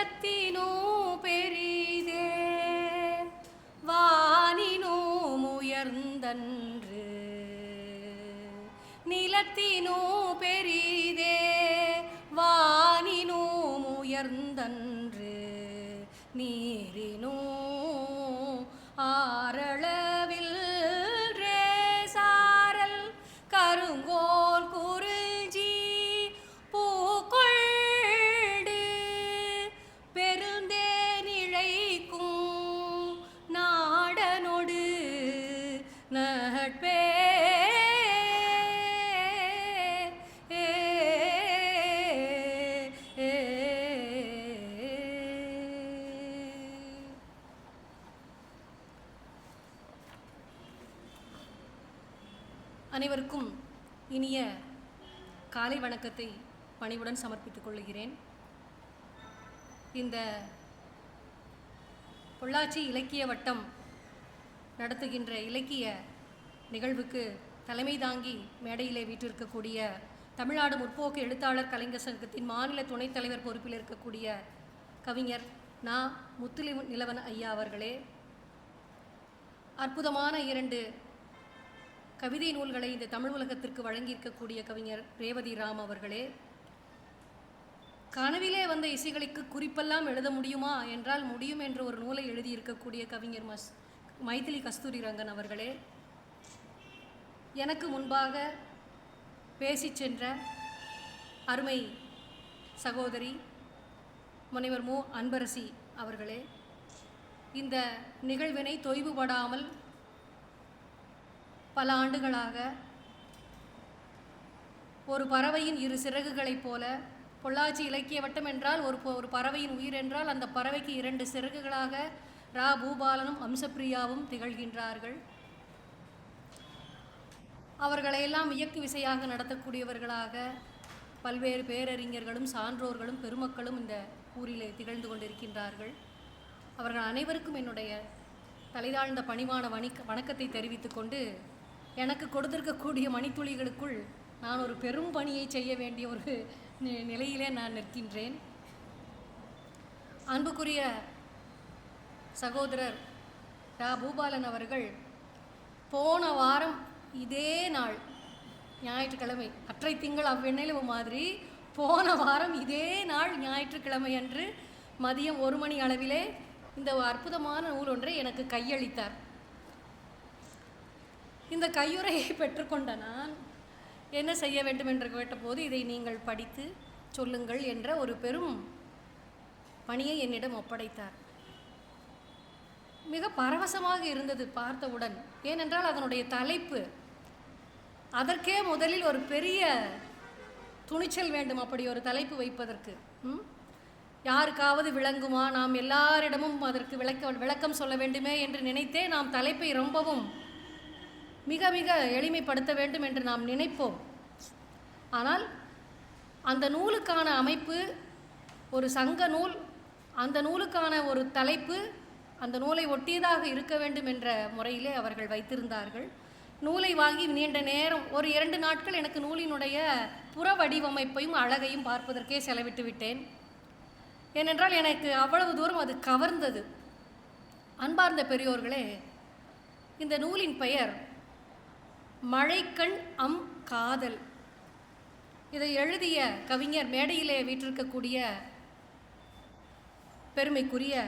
நிலத்தினோ பெரிதே வானினோ உயர்ந்தன்று நிலத்தினோ அனைவருக்கும் இனிய காலை வணக்கத்தை பணிவுடன் சமர்ப்பித்துக் கொள்கிறேன். இந்த பொள்ளாச்சி இலக்கிய வட்டம் நடத்துகின்ற இலக்கிய நிகழ்வுக்கு தலைமை தாங்கி மேடையிலே வீற்றிருக்கக்கூடிய தமிழ்நாடு முற்போக்கு எழுத்தாளர் கலைஞர் சங்கத்தின் மாநில துணைத் தலைவர் பொறுப்பில் இருக்கக்கூடிய கவிஞர் நா. முத்துலி நிலவன் ஐயா அவர்களே அற்புதமான இரண்டு கவிதை நூல்களை இந்த தமிழ் உலகத்திற்கு வழங்கியிருக்கக்கூடிய கவிஞர் ரேவதி ராம் அவர்களே கனவிலே வந்த இசைகளுக்கு குறிப்பெல்லாம் எழுத முடியுமா என்றால் முடியும் என்ற ஒரு நூலை எழுதியிருக்கக்கூடிய கவிஞர் மஸ் மைதிலி கஸ்தூரி ரங்கன் அவர்களே எனக்கு முன்பாக பேசி சென்ற அருமை சகோதரி முனைவர் மு. அன்பரசி அவர்களே இந்த நிகழ்வினை தொய்வுபடாமல் பல ஆண்டுகளாக ஒரு பறவையின் இரு சிறகுகளைப் போல பொள்ளாச்சி இலக்கிய வட்டம் என்றால் ஒரு ஒரு பறவையின் உயிர் என்றால் அந்த பறவைக்கு இரண்டு சிறகுகளாக ரா பூபாலனும் அம்சப்பிரியாவும் திகழ்கின்றார்கள். அவர்களையெல்லாம் இயக்கு விசையாக நடத்தக்கூடியவர்களாக பல்வேறு பேரறிஞர்களும் சான்றோர்களும் பெருமக்களும் இந்த ஊரிலே திகழ்ந்து கொண்டிருக்கின்றார்கள். அவர்கள் அனைவருக்கும் என்னுடைய தலைதாழ்ந்த பணிவான வணிக வணக்கத்தை தெரிவித்துக்கொண்டு எனக்கு கொடுத்திருக்கக்கூடிய மணித்துளிகளுக்குள் நான் ஒரு பெரும் பணியை செய்ய வேண்டிய ஒரு நிலையிலே நான் நிற்கின்றேன். அன்புக்குரிய சகோதரர் ரா. பூபாலன் அவர்கள் போன வாரம் இதே நாள் ஞாயிற்றுக்கிழமை அற்றை திங்கள் அவ்வெண்ணிலவு மாதிரி போன வாரம் இதே நாள் ஞாயிற்றுக்கிழமை அன்று மதியம் ஒரு மணி அளவிலே இந்த அற்புதமான நூல் ஒன்றை எனக்கு கையளித்தார். இந்த கையுறையை பெற்றுக்கொண்ட நான் என்ன செய்ய வேண்டும் என்று கேட்டபோது இதை நீங்கள் படித்து சொல்லுங்கள் என்ற ஒரு பெரும் பணியை என்னிடம் ஒப்படைத்தார். மிக பரவசமாக இருந்தது பார்த்தவுடன் ஏனென்றால் அதனுடைய தலைப்பு அதற்கே முதலில் ஒரு பெரிய துணிச்சல் வேண்டும் அப்படி ஒரு தலைப்பு வைப்பதற்கு. ம்? யாருக்காவது விளங்குமா? நாம் எல்லாரிடமும் அதற்கு விளக்க விளக்கம் சொல்ல வேண்டுமே என்று நினைத்தே நாம் தலைப்பை ரொம்பவும் மிக மிக எளிமைப்படுத்த வேண்டும் என்று நாம் நினைப்போம். ஆனால் அந்த நூலுக்கான அமைப்பு ஒரு சங்க நூல் அந்த நூலுக்கான ஒரு தலைப்பு அந்த நூலை ஒட்டியதாக இருக்க வேண்டும் என்ற முறையிலே அவர்கள் வைத்திருந்தார்கள். நூலை வாங்கி நீண்ட நேரம் ஒரு இரண்டு நாட்கள் எனக்கு நூலினுடைய புற வடிவமைப்பையும் அழகையும் பார்ப்பதற்கே செலவிட்டு விட்டேன். ஏனென்றால் எனக்கு அவ்வளவு தூரம் அது கவர்ந்தது. அன்பார்ந்த பெரியோர்களே இந்த நூலின் பெயர் மழைக்கண் அம் காதல். இதை எழுதிய கவிஞர் மேடையிலே வீற்றிருக்கக்கூடிய பெருமைக்குரிய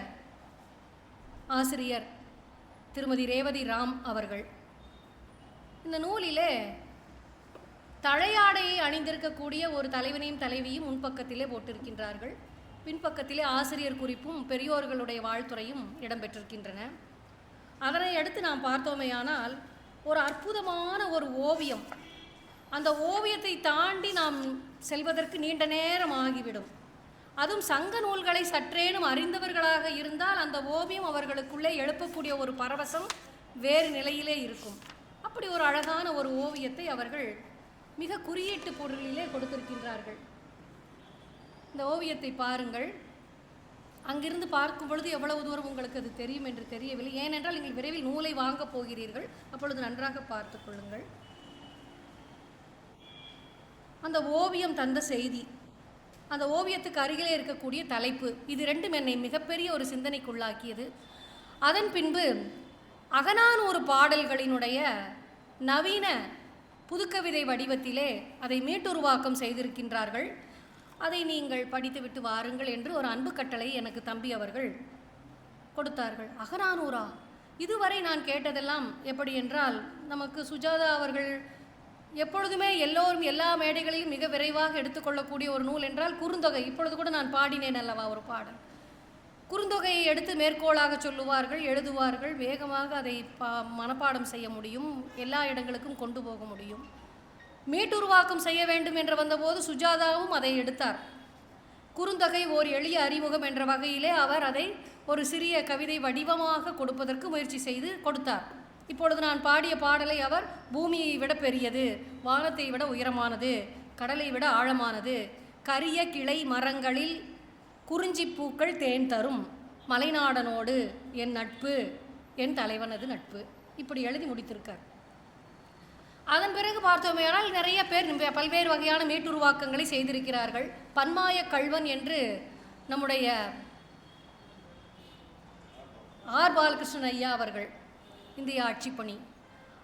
ஆசிரியர் திருமதி ரேவதி ராம் அவர்கள். இந்த நூலிலே தழையாடையை அணிந்திருக்கக்கூடிய ஒரு தலைவனையும் தலைவியும் முன்பக்கத்திலே போட்டிருக்கின்றார்கள். பின்பக்கத்திலே ஆசிரியர் குறிப்பும் பெரியோர்களுடைய வாழ்த்துறையும் இடம்பெற்றிருக்கின்றன. அதனை அடுத்து நாம் பார்த்தோமேயானால் ஒரு அற்புதமான ஒரு ஓவியம். அந்த ஓவியத்தை தாண்டி நாம் செல்வதற்கு நீண்ட நேரம் ஆகிவிடும். அதுவும் சங்க நூல்களை சற்றேனும் அறிந்தவர்களாக இருந்தால் அந்த ஓவியம் அவர்களுக்குள்ளே எழுப்பக்கூடிய ஒரு பரவசம் வேறு நிலையிலே இருக்கும். அப்படி ஒரு அழகான ஒரு ஓவியத்தை அவர்கள் மிக குறியீட்டு பொருளிலே கொடுத்திருக்கின்றார்கள். இந்த ஓவியத்தை பாருங்கள். அங்கிருந்து பார்க்கும் பொழுது எவ்வளவு தூரம் உங்களுக்கு அது தெரியும் என்று தெரியவில்லை. ஏனென்றால் நீங்கள் விரைவில் நூலை வாங்கப் போகிறீர்கள். அப்பொழுது நன்றாக பார்த்துக்கொள்ளுங்கள் அந்த ஓவியம் தந்த செய்தி அந்த ஓவியத்துக்கு அருகிலே இருக்கக்கூடிய தலைப்பு இது ரெண்டும் என்னை மிகப்பெரிய ஒரு சிந்தனைக்குள்ளாக்கியது. அதன் பின்பு அகநானூறு பாடல்களினுடைய நவீன புதுக்கவிதை வடிவத்திலே அதை மீட்டுருவாக்கம் செய்திருக்கின்றார்கள். அதை நீங்கள் படித்துவிட்டு வாருங்கள் என்று ஒரு அன்பு கட்டளை எனக்கு தம்பி அவர்கள் கொடுத்தார்கள். அகரானூரா இதுவரை நான் கேட்டதெல்லாம் எப்படி என்றால் நமக்கு சுஜாதா அவர்கள் எப்பொழுதுமே எல்லோரும் எல்லா மேடைகளையும் மிக விரைவாக எடுத்துக்கொள்ளக்கூடிய ஒரு நூல் என்றால் குறுந்தொகை. இப்பொழுது கூட நான் பாடினேன் அல்லவா ஒரு பாடல். குறுந்தொகையை எடுத்து மேற்கோளாக சொல்லுவார்கள் எழுதுவார்கள் வேகமாக அதை பா மனப்பாடம் செய்ய முடியும் எல்லா இடங்களுக்கும் கொண்டு போக முடியும். மீட்டுருவாக்கம் செய்ய வேண்டும் என்று வந்தபோது சுஜாதாவும் அதை எடுத்தார். குறுந்தொகை ஓர் எளிய அறிமுகம் என்ற வகையிலே அவர் அதை ஒரு சிறிய கவிதை வடிவமாக கொடுப்பதற்கு முயற்சி செய்து கொடுத்தார். இப்பொழுது நான் பாடிய பாடலை அவர் பூமியை விட பெரியது வானத்தை விட உயரமானது கடலை விட ஆழமானது கரிய கிளை மரங்களில் குறிஞ்சி பூக்கள் தேன் தரும் மலைநாடனோடு என் நட்பு என் தலைவனது நட்பு. இப்படி எழுதி முடித்திருக்கார். அதன் பிறகு பார்த்தோமேயானால் நிறைய பேர் பல்வேறு வகையான மீட்டுருவாக்கங்களை செய்திருக்கிறார்கள். பன்மாய கல்வன் என்று நம்முடைய ஆர் பாலகிருஷ்ணன் ஐயா அவர்கள் இந்திய ஆட்சிப்பணி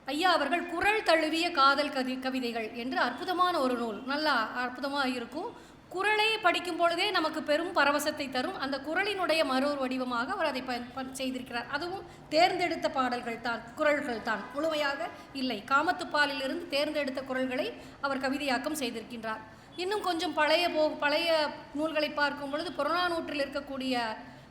ஐயா அவர்கள் குரல் தழுவிய காதல் கவி கவிதைகள் என்று அற்புதமான ஒரு நூல். நல்லா அற்புதமாக இருக்கும். குரலை படிக்கும் பொழுதே நமக்கு பெரும் பரவசத்தை தரும். அந்த குரலினுடைய மறுவர் வடிவமாக அவர் அதை ப- ப- செய்திருக்கிறார். அதுவும் தேர்ந்தெடுத்த பாடல்கள் தான் குரல்கள் தான். முழுமையாக இல்லை. காமத்துப்பாலிலிருந்து தேர்ந்தெடுத்த குரல்களை அவர் கவிதையாக்கம் செய்திருக்கின்றார். இன்னும் கொஞ்சம் பழைய போ பழைய நூல்களை பார்க்கும் பொழுது புறநானூற்றில் இருக்கக்கூடிய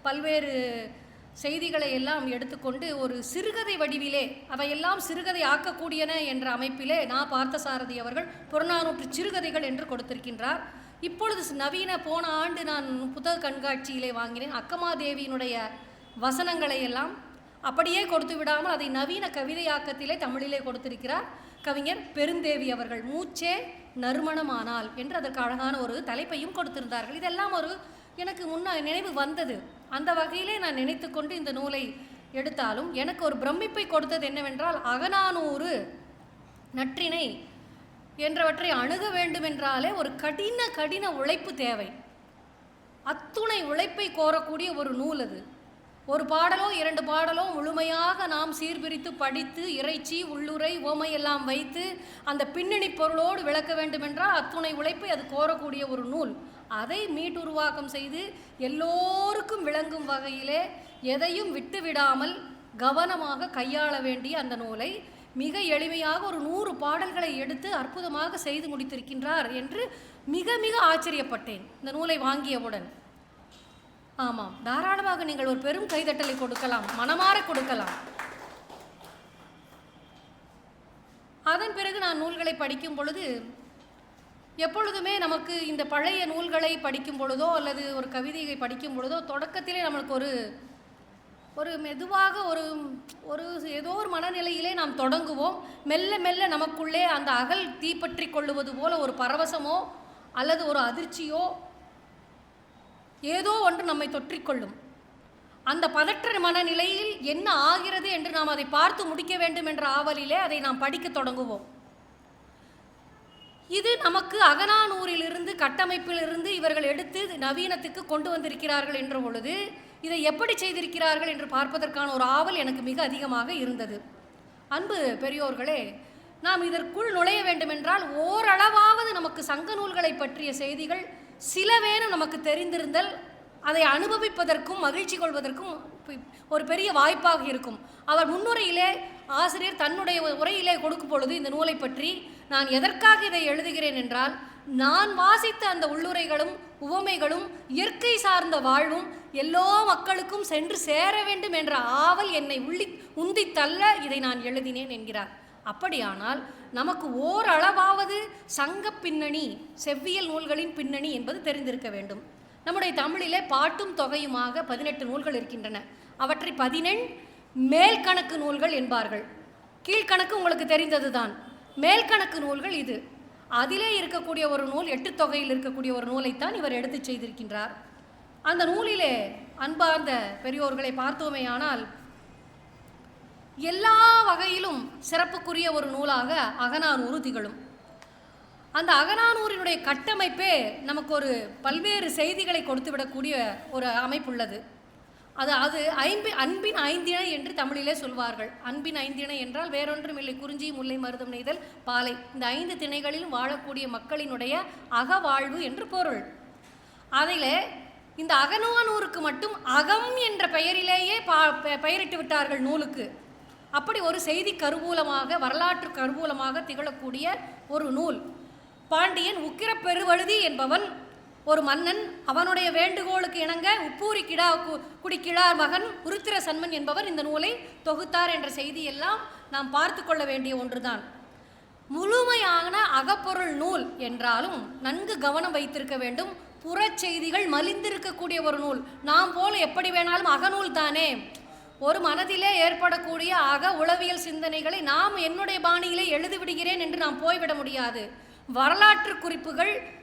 பல்வேறு செய்திகளை எல்லாம் எடுத்துக்கொண்டு ஒரு சிறுகதை வடிவிலே அவையெல்லாம் சிறுகதை ஆக்கக்கூடியன என்ற அமைப்பிலே நான் பார்த்தசாரதி அவர்கள் புறநானூற்று சிறுகதைகள் என்று கொடுத்திருக்கின்றார். இப்பொழுது நவீன போன ஆண்டு நான் புத்தக கண்காட்சியிலே வாங்கினேன். அக்கமாதேவியினுடைய வசனங்களை எல்லாம் அப்படியே கொடுத்து விடாமல் அதை நவீன கவிதையாக்கத்திலே தமிழிலே கொடுத்திருக்கிறார் கவிஞர் பெருந்தேவி அவர்கள். மூச்சே நறுமணமானால் என்று அதற்கு அழகான ஒரு தலைப்பையும் கொடுத்திருந்தார்கள். இதெல்லாம் ஒரு எனக்கு முன்ன நினைவு வந்தது. அந்த வகையிலே நான் நினைத்துக்கொண்டு இந்த நூலை எடுத்தாலும் எனக்கு ஒரு பிரமிப்பை கொடுத்தது என்னவென்றால் அகநானூறு நற்றினை என்றவற்றை அணுக வேண்டுமென்றாலே ஒரு கடின கடின உழைப்பு தேவை. அத்துணை உழைப்பை கோரக்கூடிய ஒரு நூல் அது. ஒரு பாடலோ இரண்டு பாடலோ முழுமையாக நாம் சீர்பிரித்து படித்து இறைச்சி உள்ளுரை ஓமையெல்லாம் வைத்து அந்த பின்னணி பொருளோடு விளக்க வேண்டுமென்றால் அத்துணை உழைப்பை அது கோரக்கூடிய ஒரு நூல். அதை மீட்டுருவாக்கம் செய்து எல்லோருக்கும் விளங்கும் வகையிலே எதையும் விட்டுவிடாமல் கவனமாக கையாள வேண்டிய அந்த நூலை மிக எளிமையாக ஒரு நூறு பாடல்களை எடுத்து அற்புதமாக செய்து முடித்திருக்கின்றார் என்று மிக மிக ஆச்சரியப்பட்டேன். இந்த நூலை வாங்கியவுடன். ஆமாம் தாராளமாக நீங்கள் ஒரு பெரும் கைதட்டலை கொடுக்கலாம் மனமாற கொடுக்கலாம். அதன் பிறகு நான் நூல்களை படிக்கும் பொழுது எப்பொழுதுமே நமக்கு இந்த பழைய நூல்களை படிக்கும் பொழுதோ அல்லது ஒரு கவிதையை படிக்கும் பொழுதோ தொடக்கத்திலே நம்மளுக்கு ஒரு ஒரு மெதுவாக ஒரு ஒரு ஏதோ ஒரு மனநிலையிலே நாம் தொடங்குவோம். மெல்ல மெல்ல நமக்குள்ளே அந்த அகல் தீப்பற்றி கொள்ளுவது போல ஒரு பரவசமோ அல்லது ஒரு அதிர்ச்சியோ ஏதோ ஒன்று நம்மை தொற்றிக்கொள்ளும் அந்த பதற்ற மனநிலையில் என்ன ஆகிறது என்று நாம் அதை பார்த்து முடிக்க வேண்டும் என்ற ஆவலிலே அதை நாம் படிக்க தொடங்குவோம். இது நமக்கு அகனானூரிலிருந்து கட்டமைப்பிலிருந்து இவர்கள் எடுத்து நவீனத்துக்கு கொண்டு வந்திருக்கிறார்கள் என்ற பொழுது இதை எப்படி செய்திருக்கிறார்கள் என்று பார்ப்பதற்கான ஒரு ஆவல் எனக்கு மிக அதிகமாக இருந்தது. அன்பு பெரியோர்களே நாம் இதற்குள் நுழைய வேண்டுமென்றால் ஓரளவாவது நமக்கு சங்க நூல்களை பற்றிய செய்திகள் சிலவேனும் நமக்கு தெரிந்திருந்தல் அதை அனுபவிப்பதற்கும் மகிழ்ச்சி கொள்வதற்கும் ஒரு பெரிய வாய்ப்பாக இருக்கும். அவர் முன்னுரையிலே ஆசிரியர் தன்னுடைய உரையிலே கொடுக்கும் பொழுது இந்த நூலை பற்றி நான் எதற்காக இதை எழுதுகிறேன் என்றால் நான் வாசித்த அந்த உள்ளுரைகளும் உவமைகளும் இயற்கை சார்ந்த வாழ்வும் எல்லா மக்களுக்கும் சென்று சேர வேண்டும் என்ற ஆவல் என்னை உள்ளி உந்தி தள்ள இதை நான் எழுதினேன் என்கிறார். அப்படியானால் நமக்கு ஓரளவாவது சங்க பின்னணி செவ்வியல் நூல்களின் பின்னணி என்பது தெரிந்திருக்க வேண்டும். நம்முடைய தமிழிலே பாட்டும் தொகையுமாக பதினெட்டு நூல்கள் இருக்கின்றன. அவற்றை பதினெண் மேல்கணக்கு நூல்கள் என்பார்கள். கீழ்கணக்கு உங்களுக்கு தெரிந்ததுதான். மேல்கணக்கு நூல்கள் இது. அதிலே இருக்கக்கூடிய ஒரு நூல் எட்டு தொகையில் இருக்கக்கூடிய ஒரு நூலைத்தான் இவர் எடுத்துச் செய்திருக்கின்றார். அந்த நூலிலே அன்பார்ந்த பெரியோர்களை பார்த்தோமேயானால் எல்லா வகையிலும் சிறப்புக்குரிய ஒரு நூலாக அகநானூறு திகழும். அந்த அகனானூரினுடைய கட்டமைப்பே நமக்கு ஒரு பல்வேறு செய்திகளை கொடுத்துவிடக்கூடிய ஒரு அமைப்புள்ளது. அது அது ஐம்பி அன்பின் ஐந்திணை என்று தமிழிலே சொல்வார்கள். அன்பின் ஐந்திணை என்றால் வேறொன்றும் இல்லை. குறிஞ்சி முல்லை மருதம் நெய்தல் பாலை. இந்த ஐந்து திணைகளிலும் வாழக்கூடிய மக்களினுடைய அகவாழ்வு என்று பொருள். அதில் இந்த அகநானூருக்கு மட்டும் அகம் என்ற பெயரிலேயே பா பெ- பெயரிட்டு விட்டார்கள் நூலுக்கு. அப்படி ஒரு செய்தி கருவூலமாக வரலாற்று கருவூலமாக திகழக்கூடிய ஒரு நூல். பாண்டியன் உக்கிரப்பெருவழுதி என்பவன் ஒரு மன்னன் அவனுடைய வேண்டுகோளுக்கு இணங்க உப்பூரி கிடா கு- குடிக்கிழார் மகன் உருத்திர சன்மன் என்பவர் இந்த நூலை தொகுத்தார் என்ற செய்தியெல்லாம் நாம் பார்த்து கொள்ள வேண்டிய ஒன்றுதான். முழுமையான அகப்பொருள் நூல் என்றாலும் நன்கு கவனம் வைத்திருக்க வேண்டும். புறச்செய்திகள் மலிந்திருக்கக்கூடிய ஒரு நூல். நாம் போல எப்படி வேணாலும் அகநூல் தானே? ஒரு மனதிலே ஏற்படக்கூடிய அக உளவியல் சிந்தனைகளை நாம் என்னுடைய பாணியிலே எழுதிவிடுகிறேன் என்று நாம் போய்விட முடியாது. வரலாற்று குறிப்புகள்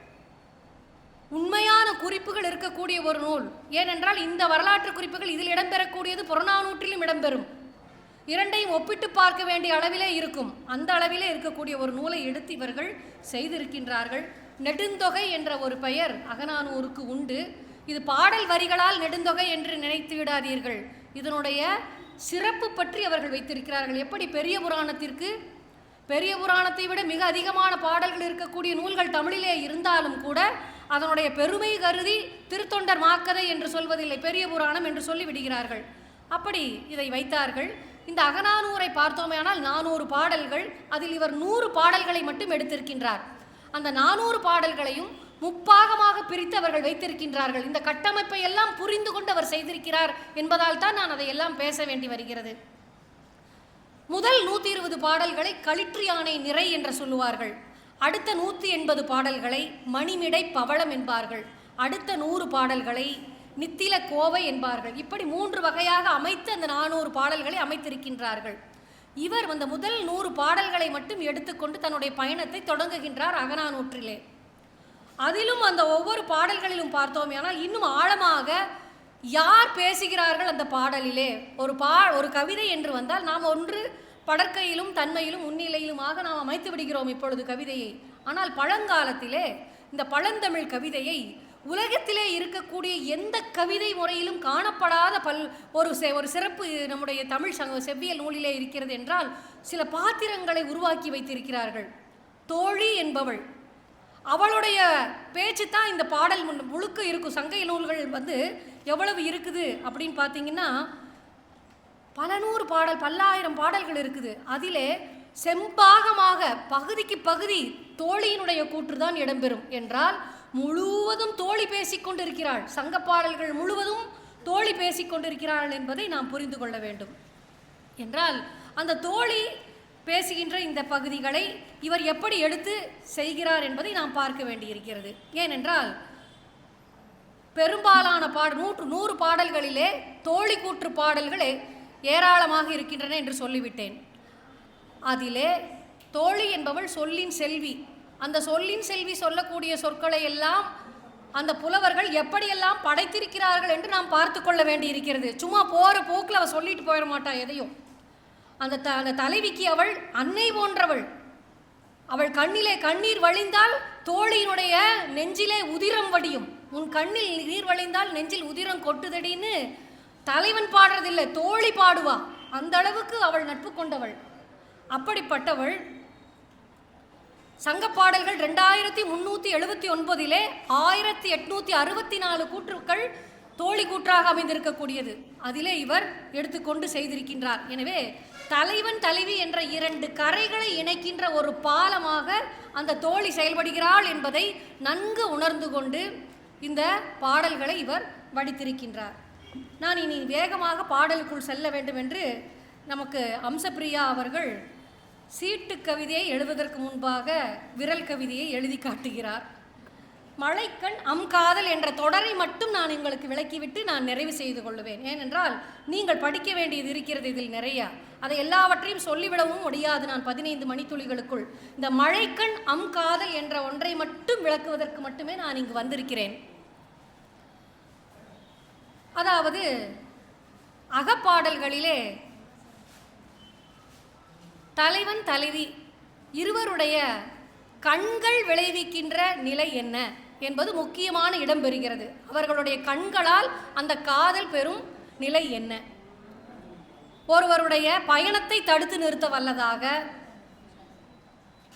உண்மையான குறிப்புகள் இருக்கக்கூடிய ஒரு நூல். ஏனென்றால் இந்த வரலாற்று குறிப்புகள் இதில் இடம்பெறக்கூடியது புறநானூற்றிலும் இடம்பெறும். இரண்டையும் ஒப்பிட்டு பார்க்க வேண்டிய அளவிலே இருக்கும். அந்த அளவிலே இருக்கக்கூடிய ஒரு நூலை எடுத்து இவர்கள் செய்திருக்கின்றார்கள். நெடுந்தொகை என்ற ஒரு பெயர் அகநானூருக்கு உண்டு. இது பாடல் வரிகளால் நெடுந்தொகை என்று நினைத்து விடாதீர்கள். இதனுடைய சிறப்பு பற்றி அவர்கள் வைத்திருக்கிறார்கள். எப்படி பெரிய புராணத்திற்கு? பெரிய புராணத்தை விட மிக அதிகமான பாடல்கள் இருக்கக்கூடிய நூல்கள் தமிழிலே இருந்தாலும் கூட அதனுடைய பெருமை கருதி திருத்தொண்டர் மாக்கதை என்று சொல்வதில்லை பெரிய புராணம் என்று சொல்லி விடுகிறார்கள். அப்படி இதை வைத்தார்கள். இந்த அகநானூரை பார்த்தோமேயானால் நானூறு பாடல்கள் அதில் இவர் நூறு பாடல்களை மட்டும் எடுத்திருக்கின்றார். அந்த நானூறு பாடல்களையும் முப்பாகமாக பிரித்து அவர்கள் வைத்திருக்கின்றார்கள். இந்த கட்டமைப்பை எல்லாம் புரிந்து கொண்டு அவர் செய்திருக்கிறார் என்பதால் தான் நான் அதையெல்லாம் பேச வேண்டி வருகிறது. முதல் நூற்றி இருபது பாடல்களை களிற்று யானை நிறை என்று சொல்லுவார்கள். அடுத்த நூற்றி எண்பது பாடல்களை மணிமிடை பவளம் என்பார்கள். அடுத்த நூறு பாடல்களை நித்தில கோவை என்பார்கள். இப்படி மூன்று வகையாக அமைத்து அந்த நானூறு பாடல்களை அமைத்திருக்கின்றார்கள். இவர் அந்த முதல் நூறு பாடல்களை மட்டும் எடுத்துக்கொண்டு தன்னுடைய பயணத்தை தொடங்குகின்றார் அகநானூற்றிலே. அதிலும் அந்த ஒவ்வொரு பாடல்களிலும் பார்த்தோமேயானால் இன்னும் ஆழமாக யார் பேசுகிறார்கள் அந்த பாடலிலே? ஒரு பா ஒரு கவிதை என்று வந்தால் நாம் ஒன்று படற்கையிலும் தன்மையிலும் முன்னிலையிலுமாக நாம் அமைத்து விடுகிறோம் இப்பொழுது கவிதையை. ஆனால் பழங்காலத்திலே இந்த பழந்தமிழ் கவிதையை உலகத்திலே இருக்கக்கூடிய எந்த கவிதை முறையிலும் காணப்படாத பல் ஒரு செ- ஒரு சிறப்பு நம்முடைய தமிழ் சங்க செவ்வியல் நூலிலே இருக்கிறது என்றால் சில பாத்திரங்களை உருவாக்கி வைத்திருக்கிறார்கள். தோழி என்பவள். அவளுடைய பேச்சு தான் இந்த பாடல் முழுக்க இருக்கும் சங்க நூல்கள் வந்து எவ்வளவு இருக்குது அப்படின்னு பார்த்தீங்கன்னா பல நூறு பாடல் பல்லாயிரம் பாடல்கள் இருக்குது. அதிலே செம்பாகமாக பகுதிக்கு பகுதி தோழியினுடைய கூற்று தான் இடம்பெறும். என்றால் முழுவதும் தோழி பேசிக்கொண்டிருக்கிறாள் சங்க பாடல்கள் முழுவதும் தோழி பேசிக்கொண்டிருக்கிறாள் என்பதை நாம் புரிந்து கொள்ள வேண்டும். என்றால் அந்த தோழி பேசுகின்ற இந்த பகுதிகளை இவர் எப்படி எடுத்து செய்கிறார் என்பதை நாம் பார்க்க வேண்டியிருக்கிறது. ஏனென்றால் பெரும்பாலான பாட நூற்று நூறு பாடல்களிலே தோழி கூற்று பாடல்களே ஏராளமாக இருக்கின்றன என்று சொல்லிவிட்டேன். அதிலே தோழி என்பவள் சொல்லின் செல்வி. அந்த சொல்லின் செல்வி சொல்லக்கூடிய சொற்களை எல்லாம் அந்த புலவர்கள் எப்படியெல்லாம் படைத்திருக்கிறார்கள் என்று நாம் பார்த்து கொள்ள வேண்டியிருக்கிறது. சும்மா போகிற போக்கில் அவள் சொல்லிட்டு போயிட மாட்டா எதையும். அந்த த அந்த தலைவிக்கு அவள் அன்னை போன்றவள். அவள் கண்ணிலே கண்ணீர் வழிந்தால் தோழியினுடைய நெஞ்சிலே உதிரம் வடியும். உன் கண்ணில் நீர் வழிந்தால் நெஞ்சில் உதிரம் கொட்டுதடின்னு தலைவன் பாடுறதில்லை தோழி பாடுவா. அந்த அளவுக்கு அவள் நட்பு கொண்டவள். அப்படிப்பட்டவள் சங்க பாடல்கள் ரெண்டாயிரத்தி முன்னூற்றி எழுபத்தி ஒன்பதிலே ஆயிரத்தி எட்நூற்றி அறுபத்தி நாலு கூற்றுக்கள் தோழி கூற்றாக அமைந்திருக்கக்கூடியது. அதிலே இவர் எடுத்துக்கொண்டு செய்திருக்கின்றார். எனவே தலைவன் தலைவி என்ற இரண்டு கரைகளை இணைக்கின்ற ஒரு பாலமாக அந்த தோழி செயல்படுகிறாள் என்பதை நன்கு உணர்ந்து கொண்டு இந்த பாடல்களை இவர் வடித்திருக்கின்றார். நான் இனி வேகமாக பாடலுக்குள் செல்ல வேண்டும் என்று நமக்கு அம்சப்பிரியா அவர்கள் சீட்டு கவிதையை எழுதுவதற்கு முன்பாக விரல் கவிதையை எழுதி காட்டுகிறார். மழைக்கண் அம் காதல் என்ற தொடரை மட்டும் நான் உங்களுக்கு விளக்கிவிட்டு நான் நிறைவு செய்து கொள்ளுவேன். ஏனென்றால் நீங்கள் படிக்க வேண்டியது இருக்கிறது இதில் நிறைய. அதை எல்லாவற்றையும் சொல்லிவிடவும் முடியாது நான் பதினைந்து மணித்துளிகளுக்குள். இந்த மழைக்கண் அம் காதல் என்ற ஒன்றை மட்டும் விளக்குவதற்கு மட்டுமே நான் இங்கு வந்திருக்கிறேன். அதாவது அகப்பாடல்களிலே தலைவன் தலைவி இருவருடைய கண்கள் விளைவிக்கின்ற நிலை என்ன என்பது முக்கியமான இடம் பெறுகிறது. அவர்களுடைய கண்களால் அந்த காதல் பெறும் நிலை என்ன? ஒருவருடைய பயணத்தை தடுத்து நிறுத்த வல்லதாக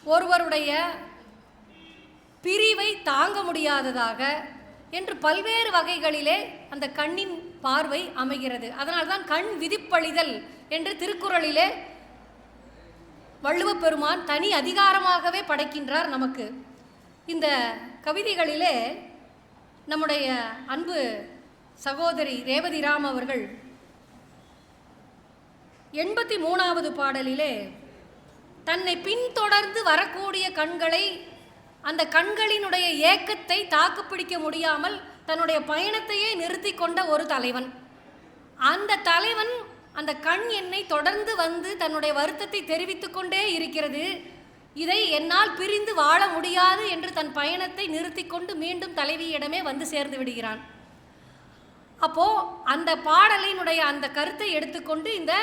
ஒருவருடைய பிரிவை தாங்க முடியாததாக என்று பல்வேறு வகைகளிலே அந்த கண்ணின் பார்வை அமைகிறது. அதனால்தான் கண் விதிப்பழிதல் என்று திருக்குறளிலே வள்ளுவப் பெருமான் தனி அதிகாரமாகவே படைக்கின்றார் நமக்கு. இந்த கவிதைகளிலே நம்முடைய அன்பு சகோதரி ரேவதி ராம் அவர்கள் எண்பத்தி மூணாவது பாடலிலே தன்னை பின்தொடர்ந்து வரக்கூடிய கண்களை அந்த கண்களினுடைய ஏக்கத்தை தாக்குப்பிடிக்க முடியாமல் தன்னுடைய பயணத்தையே நிறுத்தி கொண்ட ஒரு தலைவன். அந்த தலைவன் அந்த கண் என்னை தொடர்ந்து வந்து தன்னுடைய வருத்தத்தை தெரிவித்துக்கொண்டே இருக்கிறது. இதை என்னால் பிரிந்து வாழ முடியாது என்று தன் பயணத்தை நிறுத்தி கொண்டு மீண்டும் தலைவியிடமே வந்து சேர்ந்து விடுகிறான். அப்போ அந்த பாடலினுடைய அந்த கருத்தை எடுத்துக்கொண்டு இந்த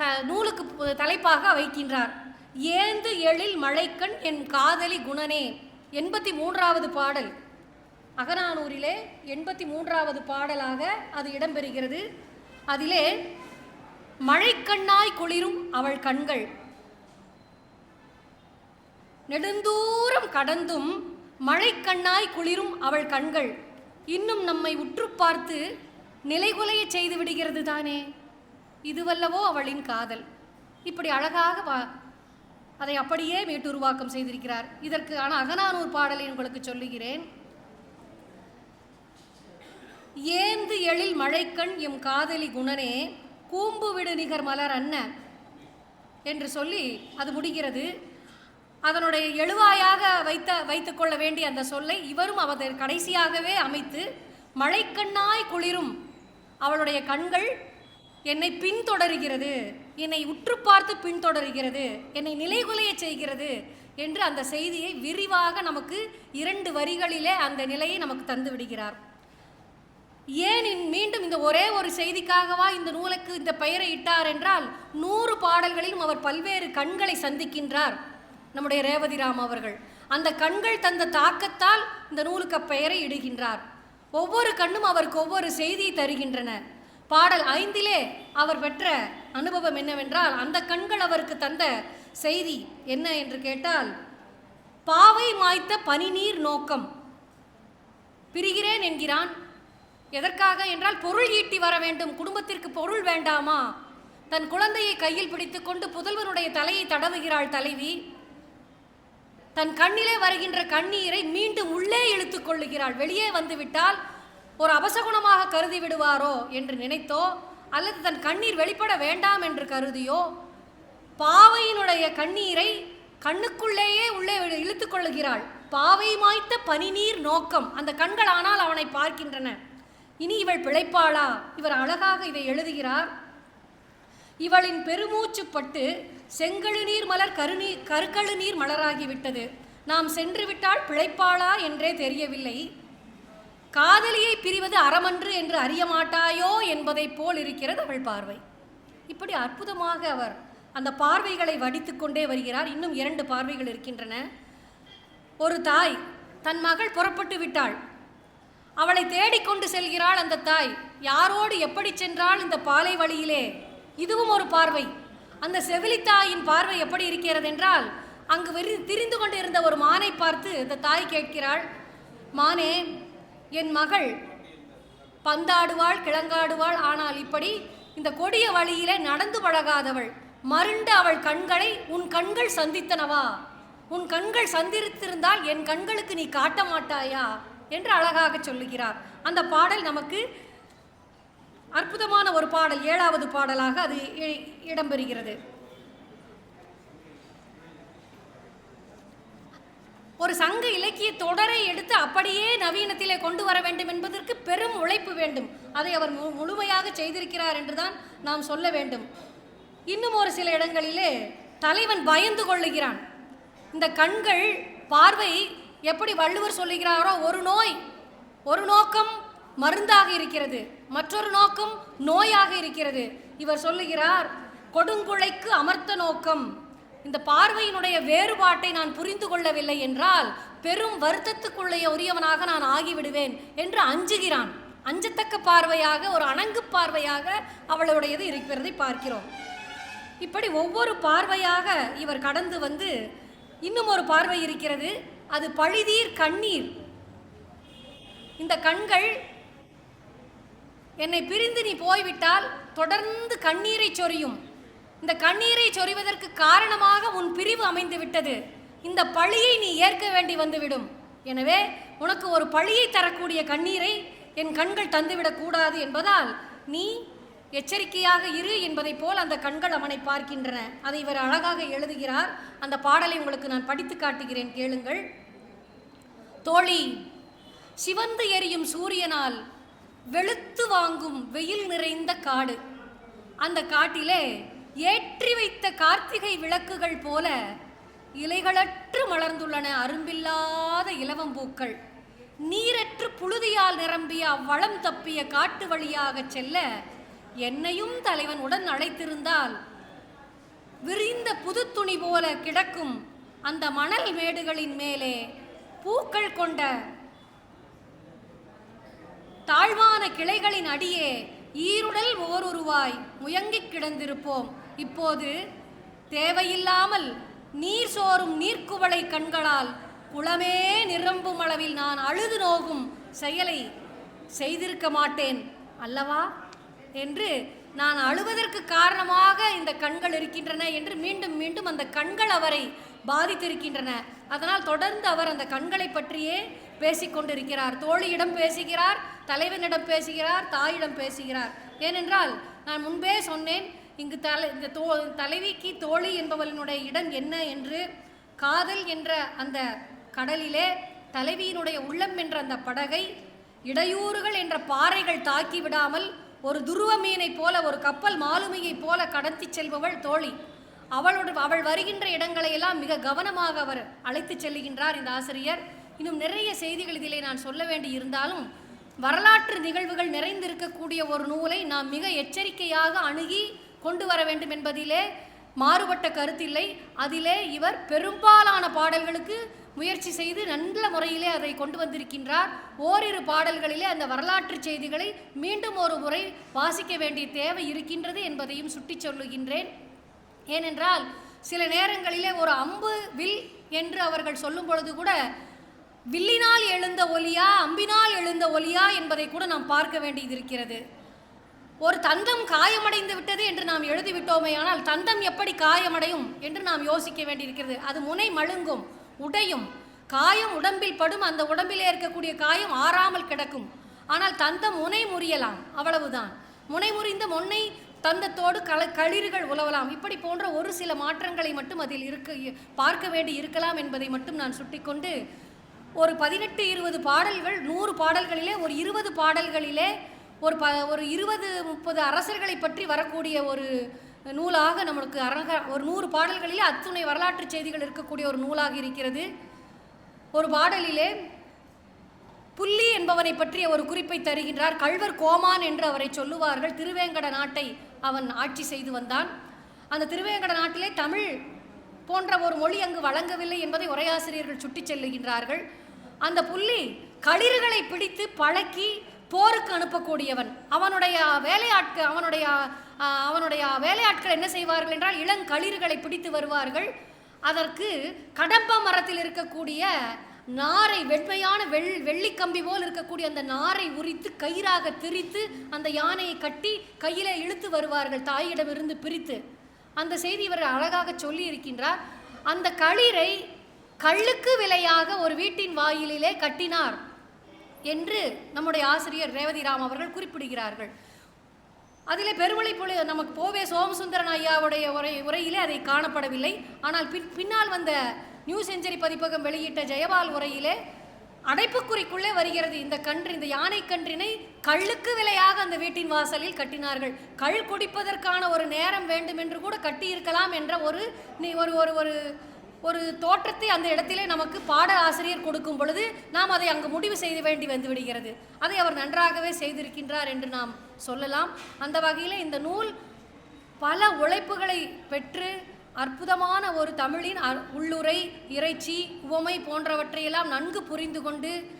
த நூலுக்கு தலைப்பாக வைக்கின்றார். ஏந்து எழில் மழைக்கண் என் காதலி குணனே. எண்பத்தி மூன்றாவது பாடல். அகநானூரிலே எண்பத்தி மூன்றாவது பாடலாக அது இடம்பெறுகிறது. அதிலே மழைக்கண்ணாய் குளிரும் அவள் கண்கள். நெடுந்தூரம் கடந்தும் மழைக்கண்ணாய் குளிரும் அவள் கண்கள். இன்னும் நம்மை உற்று பார்த்து நிலைகுலைய செய்து விடுகிறது தானே. இதுவல்லவோ அவளின் காதல். இப்படி அழகாக வா- அதை அப்படியே மீட்டுருவாக்கம் செய்திருக்கிறார். இதற்கு ஆனால் பாடலை உங்களுக்கு சொல்லுகிறேன். ஏந்து எழில் மழைக்கண் எம் காதலி குணனே கூம்பு விடு நிகர் மலர் அன்ன என்று சொல்லி அது முடிகிறது. அதனுடைய எழுவாயாக வைத்த வைத்துக்கொள்ள வேண்டிய அந்த சொல்லை இவரும் அவர் கடைசியாகவே அமைத்து மழைக்கண்ணாய் குளிரும் அவளுடைய கண்கள் என்னை பின்தொடருகிறது. என்னை உற்று பார்த்து பின்தொடர்கிறது என்னை நிலைகுலைய செய்கிறது என்று அந்த செய்தியை விரிவாக நமக்கு இரண்டு வரிகளிலே அந்த நிலையை நமக்கு தந்து விடுகிறார். ஏன் இன் மீண்டும் இந்த ஒரே ஒரு செய்திக்காகவா இந்த நூலுக்கு இந்த பெயரை இட்டார் என்றால் நூறு பாடல்களிலும் அவர் பல்வேறு கண்களை சந்திக்கின்றார் நம்முடைய ரேவதிராம் அவர்கள். அந்த கண்கள் தந்த தாக்கத்தால் இந்த நூலுக்கு பெயரை இடுகின்றார். ஒவ்வொரு கண்ணும் அவருக்கு ஒவ்வொரு செய்தியை தருகின்றன. பாடல் ஐந்திலே அவர் பெற்ற அனுபவம் என்னவென்றால் அந்த கண்கள் அவருக்கு தந்த செய்தி என்ன என்று கேட்டால் பாவை மாய்த்த பனிநீர் நோக்கம். பிரிகிறேன் என்கிறான். எதற்காக என்றால் பொருள் ஈட்டி வர வேண்டும். குடும்பத்திற்கு பொருள் வேண்டாமா? தன் குழந்தையை கையில் பிடித்துக்கொண்டு புதல்வனுடைய தலையை தடவுகிறாள் தலைவி. தன் கண்ணிலே வருகின்ற கண்ணீரை மீண்டும் உள்ளே இழுத்துக் கொள்ளுகிறாள். வெளியே வந்துவிட்டால் ஒரு அபசகுணமாக கருதி விடுவாரோ என்று நினைத்தோ அல்லது தன் கண்ணீர் வெளிப்பட வேண்டாம் என்று கருதியோ பாவையினுடைய கண்ணீரை கண்ணுக்குள்ளேயே உள்ளே இழுத்து கொள்ளுகிறாள். பாவை மாய்த்த பனிநீர் நோக்கம். அந்த கண்கள் ஆனால் அவனை பார்க்கின்றன. இனி இவள் பிழைப்பாளா? இவர் அழகாக இதை எழுதுகிறார். இவளின் பெருமூச்சு பட்டு செங்கழு நீர் மலர் கருநீர் கருக்கழு நீர் மலராகிவிட்டது. நாம் சென்று விட்டால் பிழைப்பாளா என்றே தெரியவில்லை. காதலியை பிரிவது அறமன்று என்று அறிய மாட்டாயோ என்பதைப் போல் இருக்கிறது அவள் பார்வை. இப்படி அற்புதமாக அவர் அந்த பார்வைகளை வடித்து கொண்டே வருகிறார். இன்னும் இரண்டு பார்வைகள் இருக்கின்றன. ஒரு தாய் தன் மகள் புறப்பட்டு விட்டாள். அவளை தேடிக்கொண்டு செல்கிறாள் அந்த தாய். யாரோடு எப்படி சென்றால் இந்த பாலை வழியிலே? இதுவும் ஒரு பார்வை. அந்த செவிலித்தாயின் பார்வை எப்படி இருக்கிறது என்றால் அங்கு வெறி திரிந்து கொண்டிருந்த ஒரு மானை பார்த்து இந்த தாய் கேட்கிறாள் மானே என் மகள் பந்தாடுவாள் கிழங்காடுவாள் ஆனால் இப்படி இந்த கொடிய வழியிலே நடந்து பழகாதவள். மருண்டு அவள் கண்களை உன் கண்கள் சந்தித்தனவா? உன் கண்கள் சந்தித்திருந்தால் என் கண்களுக்கு நீ காட்ட மாட்டாயா? என்று அழகாக சொல்லுகிறார். அந்த பாடல் நமக்கு அற்புதமான ஒரு பாடல் ஏழாவது பாடலாக அது இ- இடம்பெறுகிறது. ஒரு சங்க இலக்கிய தொடரை எடுத்து அப்படியே நவீனத்திலே கொண்டு வர வேண்டும் என்பதற்கு பெரும் உழைப்பு வேண்டும். அதை அவர் மு- முழுமையாக செய்திருக்கிறார் என்றுதான் நாம் சொல்ல வேண்டும். இன்னும் ஒரு சில இடங்களிலே தலைவன் பயந்து கொள்ளுகிறான். இந்த கண்கள் பார்வை எப்படி வள்ளுவர் சொல்லுகிறாரோ ஒரு நோய் ஒரு நோக்கம் மருந்தாக இருக்கிறது. மற்றொரு நோக்கம் நோயாக இருக்கிறது. இவர் சொல்லுகிறார் கொடுங்குழைக்கு அமர்த்த நோக்கம். இந்த பார்வையினுடைய வேறுபாட்டை நான் புரிந்து கொள்ளவில்லை என்றால் பெரும் வருத்தத்துக்குள்ளே உரியவனாக நான் ஆகிவிடுவேன் என்று அஞ்சுகிறான். அஞ்சத்தக்க பார்வையாக ஒரு அணங்கு பார்வையாக அவளுடையது இருக்கிறதை பார்க்கிறோம். இப்படி ஒவ்வொரு பார்வையாக இவர் கடந்து வந்து இன்னும் ஒரு பார்வை இருக்கிறது. அது பழிதீர் கண்ணீர். இந்த கண்கள் என்னை பிரிந்து நீ போய்விட்டால் தொடர்ந்து கண்ணீரை சொரியும். இந்த கண்ணீரை சொரிவதற்கு காரணமாக உன் பிரிவு அமைந்து விட்டது. இந்த பழியை நீ ஏற்க வேண்டி வந்துவிடும். எனவே உனக்கு ஒரு பழியை தரக்கூடிய கண்ணீரை என் கண்கள் தந்துவிடக் கூடாது என்பதால் நீ எச்சரிக்கையாக இரு என்பதைப் போல் அந்த கண்கள் அவனை பார்க்கின்றன. அதை இவர் அழகாக எழுதுகிறார். அந்த பாடலை உங்களுக்கு நான் படித்து காட்டுகிறேன். கேளுங்கள். தோழி சிவந்து எரியும் சூரியனால் வெளுத்து வாங்கும் வெயில் நிறைந்த காடு. அந்த காட்டிலே ஏற்றி வைத்த கார்த்திகை விளக்குகள் போல இலைகளற்று மலர்ந்துள்ளன. அரும்பில்லாத இலவம்பூக்கள் நீரற்று புழுதியால் நிரம்பிய அவ்வளம் தப்பிய காட்டு வழியாகச் செல்ல என்னையும் தலைவன் உடன் அழைத்திருந்தால் விரிந்த புது துணி போல கிடக்கும் அந்த மணல் மேடுகளின் மேலே பூக்கள் கொண்ட தாழ்வான கிளைகளின் அடியே ஈருடல் ஓருருவாய் முயங்கிக் கிடந்திருப்போம். இப்போது தேவையில்லாமல் நீர் சோறும் நீர்க்குவளை கண்களால் குளமே நிரம்பும் அளவில் நான் அழுது நோகும் செயலை செய்திருக்க மாட்டேன் அல்லவா? என்று நான் அழுவதற்கு காரணமாக இந்த கண்கள் இருக்கின்றன என்று மீண்டும் மீண்டும் அந்த கண்கள் அவரை பாதித்திருக்கின்றன. அதனால் தொடர்ந்து அவர் அந்த கண்களை பற்றியே பேசிக்கொண்டிருக்கிறார் தோழியிடம் பேசுகிறார் தலைவனிடம் பேசுகிறார் தாயிடம் பேசுகிறார். ஏனென்றால் நான் முன்பே சொன்னேன் இங்கு தலை இந்த தோ தலைவிக்கு தோழி என்பவளினுடைய இடம் என்ன என்று காதல் என்ற அந்த கடலிலே தலைவியினுடைய உள்ளம் என்ற அந்த படகை இடையூறுகள் என்ற பாறைகள் தாக்கி விடாமல் ஒரு துருவ மீனை போல ஒரு கப்பல் மாலுமியைப் போல கடத்தி செல்பவள் தோழி. அவளோட அவள் வருகின்ற இடங்களை எல்லாம் மிக கவனமாக அவர் அழைத்துச் செல்லுகின்றார் இந்த ஆசிரியர். இன்னும் நிறைய செய்திகள் இதிலே நான் சொல்ல வேண்டி இருந்தாலும் வரலாற்று நிகழ்வுகள் நிறைந்திருக்கக்கூடிய ஒரு நூலை நாம் மிக எச்சரிக்கையாக அணுகி கொண்டு வர வேண்டும் என்பதிலே மாறுபட்ட கருத்தில்லை. அதிலே இவர் பெரும்பாலான பாடல்களுக்கு முயற்சி செய்து நல்ல முறையிலே அதை கொண்டு வந்திருக்கின்றார். ஓரிரு பாடல்களிலே அந்த வரலாற்று செய்திகளை மீண்டும் ஒரு முறை வாசிக்க வேண்டிய தேவை இருக்கின்றது என்பதையும் சுட்டிச் சொல்லுகின்றேன். ஏனென்றால் சில நேரங்களிலே ஒரு அம்பு வில் என்று அவர்கள் சொல்லும் பொழுது கூட வில்லினால் எழுந்த ஒலியா அம்பினால் எழுந்த ஒலியா என்பதை கூட நாம் பார்க்க வேண்டியது இருக்கிறது ஒரு தந்தம் காயமடைந்து விட்டது என்று நாம் எழுதிவிட்டோமே ஆனால் தந்தம் எப்படி காயமடையும் என்று நாம் யோசிக்க வேண்டியிருக்கிறது. அது முனை மழுங்கும் உடையும். காயம் உடம்பில் படும் அந்த உடம்பிலே இருக்கக்கூடிய காயம் ஆறாமல் கிடக்கும். ஆனால் தந்தம் முனை முறியலாம் அவ்வளவுதான். முனை முறிந்த முன்னை தந்தத்தோடு கள களிறுகள் உலவலாம். இப்படி போன்ற ஒரு சில மாற்றங்களை மட்டும் அதில் இருக்க பார்க்க வேண்டி இருக்கலாம் என்பதை மட்டும் நான் சுட்டிக்கொண்டு ஒரு பதினெட்டு இருபது பாடல்கள் நூறு பாடல்களிலே ஒரு இருபது பாடல்களிலே ஒரு ப ஒரு இருபது முப்பது அரசர்களை பற்றி வரக்கூடிய ஒரு நூலாக நம்மளுக்கு அரங்க ஒரு நூறு பாடல்களிலே அத்துணை வரலாற்று செய்திகள் இருக்கக்கூடிய ஒரு நூலாக இருக்கிறது. ஒரு பாடலிலே புள்ளி என்பவனை பற்றிய ஒரு குறிப்பை தருகின்றார். கள்வர் கோமான் என்று அவரை சொல்லுவார்கள். திருவேங்கட நாட்டை அவன் ஆட்சி செய்து வந்தான். அந்த திருவேங்கட நாட்டிலே தமிழ் போன்ற ஒரு மொழி அங்கு வழங்கவில்லை என்பதை உரையாசிரியர்கள் சுட்டி செல்லுகின்றார்கள். அந்த புள்ளி களிறுகளை பிடித்து பழக்கி போருக்கு அனுப்பக்கூடியவன். அவனுடைய வேலையாட்கள் அவனுடைய அவனுடைய வேலையாட்கள் என்ன செய்வார்கள் என்றால் இளங்களிர்களை பிடித்து வருவார்கள். அதற்கு கடம்ப மரத்தில் இருக்கக்கூடிய நாரை வெண்மையான வெள் வெள்ளிக்கம்பி போல் இருக்கக்கூடிய அந்த நாரை உரித்து கயிறாக திரித்து அந்த யானையை கட்டி கையிலே இழுத்து வருவார்கள் தாயிடமிருந்து பிரித்து. அந்த செய்தி இவர் அழகாக சொல்லி இருக்கின்றார் அந்த களிரை கள்ளுக்கு விலையாக ஒரு வீட்டின் வாயிலிலே கட்டினார். என்று நம்முடைய ஆசிரியர் ரேவதி ராம் அவர்கள் குறிப்பிடுகிறார்கள். அதிலே பெருமழை பொழி நமக்கு போவே சோமசுந்தரன் ஐயாவுடைய உரை உரையிலே அதை காணப்படவில்லை. ஆனால் பின் பின்னால் வந்த நியூ செஞ்சுரி பதிப்பகம் வெளியிட்ட ஜெயபால் உரையிலே அடைப்புக்குறிக்குள்ளே வருகிறது இந்த கன்று இந்த யானை கன்றினை கள்ளுக்கு விலையாக அந்த வீட்டின் வாசலில் கட்டினார்கள். கள் குடிப்பதற்கான ஒரு நேரம் வேண்டும் என்று கூட கட்டியிருக்கலாம் என்ற ஒரு நீ ஒரு ஒரு ஒரு தோற்றத்தை அந்த இடத்திலே நமக்கு பாட ஆசிரியர் கொடுக்கும் பொழுது நாம் அதை அங்கு முடிவு செய்ய வேண்டி வந்து விடுகிறது. அதை அவர் நன்றாகவே செய்திருக்கின்றார் என்று நாம் சொல்லலாம். அந்த வகையில் இந்த நூல் பல உழைப்புகளை பெற்று அற்புதமான ஒரு தமிழின் அ- உள்ளுரை இறைச்சி உவமை போன்றவற்றையெல்லாம் நன்கு புரிந்து கொண்டு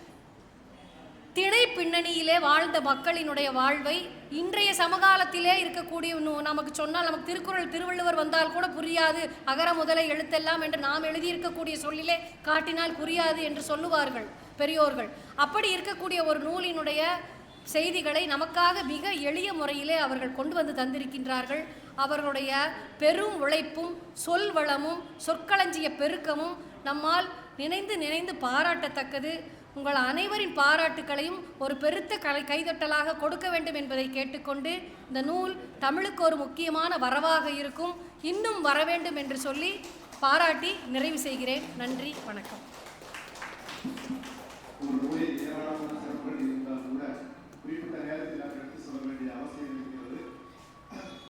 திணை பின்னணியிலே வாழ்ந்த மக்களினுடைய வாழ்வை இன்றைய சமகாலத்திலே இருக்கக்கூடிய நமக்கு சொன்னால் நமக்கு திருக்குறள் திருவள்ளுவர் வந்தால் கூட புரியாது. அகர முதலை எழுத்தெல்லாம் என்று நாம் எழுதியிருக்கக்கூடிய சொல்லிலே காட்டினால் புரியாது என்று சொல்லுவார்கள் பெரியோர்கள். அப்படி இருக்கக்கூடிய ஒரு நூலினுடைய செய்திகளை நமக்காக மிக எளிய முறையிலே அவர்கள் கொண்டு வந்து தந்திருக்கின்றார்கள். அவர்களுடைய பெரும் உழைப்பும் சொல் வளமும் சொற்களஞ்சிய பெருக்கமும் நம்மால் நினைந்து நினைந்து பாராட்டத்தக்கது. உங்கள் அனைவரின் பாராட்டுக்களையும் ஒரு பெருத்த கலை கைதட்டலாக கொடுக்க வேண்டும் என்பதை கேட்டுக்கொண்டு இந்த நூல் தமிழுக்கு ஒரு முக்கியமான வரவாக இருக்கும். இன்னும் வர வேண்டும் என்று சொல்லி பாராட்டி நிறைவு செய்கிறேன். நன்றி வணக்கம்.